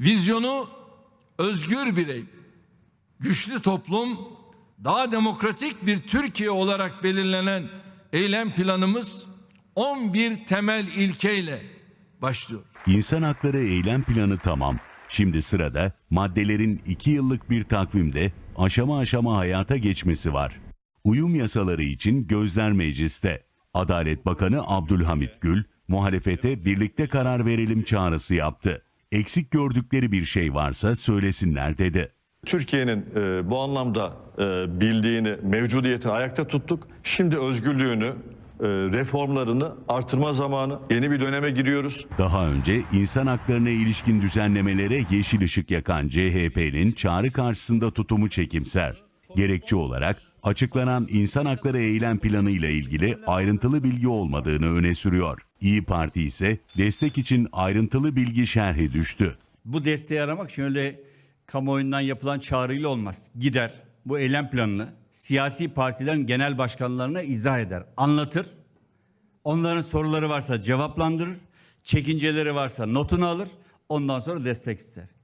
Vizyonu özgür birey, güçlü toplum, daha demokratik bir Türkiye olarak belirlenen eylem planımız 11 temel ilkeyle başlıyor. İnsan Hakları Eylem Planı tamam. Şimdi sırada maddelerin 2 yıllık bir takvimde aşama aşama hayata geçmesi var. Uyum yasaları için gözler mecliste. Adalet Bakanı Abdülhamit Gül, muhalefete birlikte karar verelim çağrısı yaptı. Eksik gördükleri bir şey varsa söylesinler dedi. Türkiye'nin e, bu anlamda e, bildiğini, mevcudiyetini ayakta tuttuk. Şimdi özgürlüğünü, e, reformlarını artırma zamanı. Yeni bir döneme giriyoruz. Daha önce insan haklarına ilişkin düzenlemelere yeşil ışık yakan CHP'nin çağrı karşısında tutumu çekimser. Gerekçe olarak açıklanan insan hakları eylem planı ile ilgili ayrıntılı bilgi olmadığını öne sürüyor. İyi Parti ise destek için ayrıntılı bilgi şerhi düştü. Bu desteği aramak şöyle kamuoyundan yapılan çağrıyla olmaz. Gider bu eylem planını siyasi partilerin genel başkanlarına izah eder, anlatır. Onların soruları varsa cevaplandırır, çekinceleri varsa notunu alır, ondan sonra destek ister.